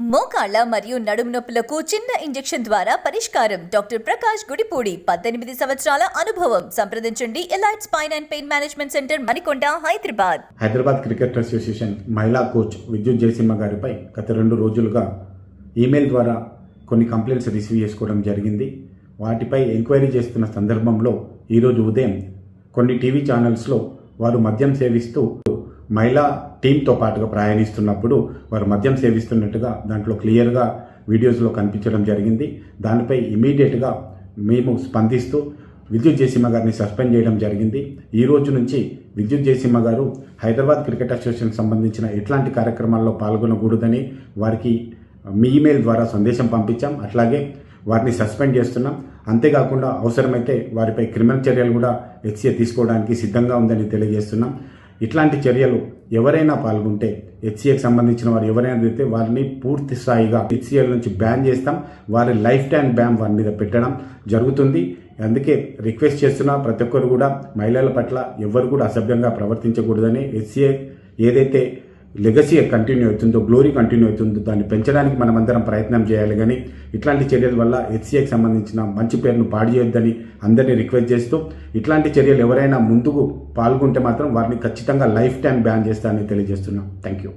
మోకాళ్ళ మరియు నడుము నొప్పులకు చిన్న ఇంజెక్షన్ ద్వారా పరిష్కారం. డాక్టర్ ప్రకాష్ గుడిపూడి పద్దెనిమిది సంవత్సరాల అనుభవం. సంప్రదించండి. Elite spine and pain management centre Manikonda Hyderabad. Hyderabad cricket association మహిళా కోచ్ విద్యుత్ జయసింహ గారిపై గత రెండు రోజులుగా ఈమెయిల్ ద్వారా కొన్ని కంప్లైంట్స్ రిసీవ్ చేసుకోవడం జరిగింది. వాటిపై ఎంక్వైరీ చేస్తున్న సందర్భంలో ఈరోజు ఉదయం కొన్ని టీవీ ఛానల్స్లో వారు మద్యం సేవిస్తూ మహిళా టీంతో పాటుగా ప్రయాణిస్తున్నప్పుడు వారు మద్యం సేవిస్తున్నట్టుగా దాంట్లో క్లియర్గా వీడియోస్లో కనిపించడం జరిగింది. దానిపై ఇమీడియట్గా మేము స్పందిస్తూ విద్యుత్ జయసింహ గారిని సస్పెండ్ చేయడం జరిగింది. ఈ రోజు నుంచి విద్యుత్ జయసింహ గారు హైదరాబాద్ క్రికెట్ అసోసియేషన్ సంబంధించిన ఎట్లాంటి కార్యక్రమాల్లో పాల్గొనకూడదని వారికి మీ ఇమెయిల్ ద్వారా సందేశం పంపించాం. అట్లాగే వారిని సస్పెండ్ చేస్తున్నాం. అంతేకాకుండా అవసరమైతే వారిపై క్రిమినల్ చర్యలు కూడా హెచ్సిఏ తీసుకోవడానికి సిద్ధంగా ఉందని తెలియజేస్తున్నాం. ఇట్లాంటి చర్యలు ఎవరైనా పాల్గొంటే హెచ్సిఏకి సంబంధించిన వారు ఎవరైనా తిరిగితే వారిని పూర్తి స్థాయిగా హెచ్సిఎల్ నుంచి బ్యాన్ చేస్తాం. వారి లైఫ్ టైం బ్యాన్ వారి మీద పెట్టడం జరుగుతుంది. అందుకే రిక్వెస్ట్ చేస్తున్నా ప్రతి ఒక్కరు కూడా మహిళల పట్ల ఎవరు కూడా అసభ్యంగా ప్రవర్తించకూడదని హెచ్సిఏ ఏదైతే లెగసీ కంటిన్యూ అవుతుందో గ్లోరీ కంటిన్యూ అవుతుందో దాన్ని పెంచడానికి మనమందరం ప్రయత్నం చేయాలి. కానీ ఇట్లాంటి చర్యల వల్ల హెచ్సిఏకి సంబంధించిన మంచి పేరును పాడు చేయొద్దని అందరినీ రిక్వెస్ట్ చేస్తూ ఇట్లాంటి చర్యలు ఎవరైనా ముందుకు పాల్గొంటే మాత్రం వారిని ఖచ్చితంగా లైఫ్ టైం బ్యాన్ చేస్తానని తెలియజేస్తున్నాం. Thank you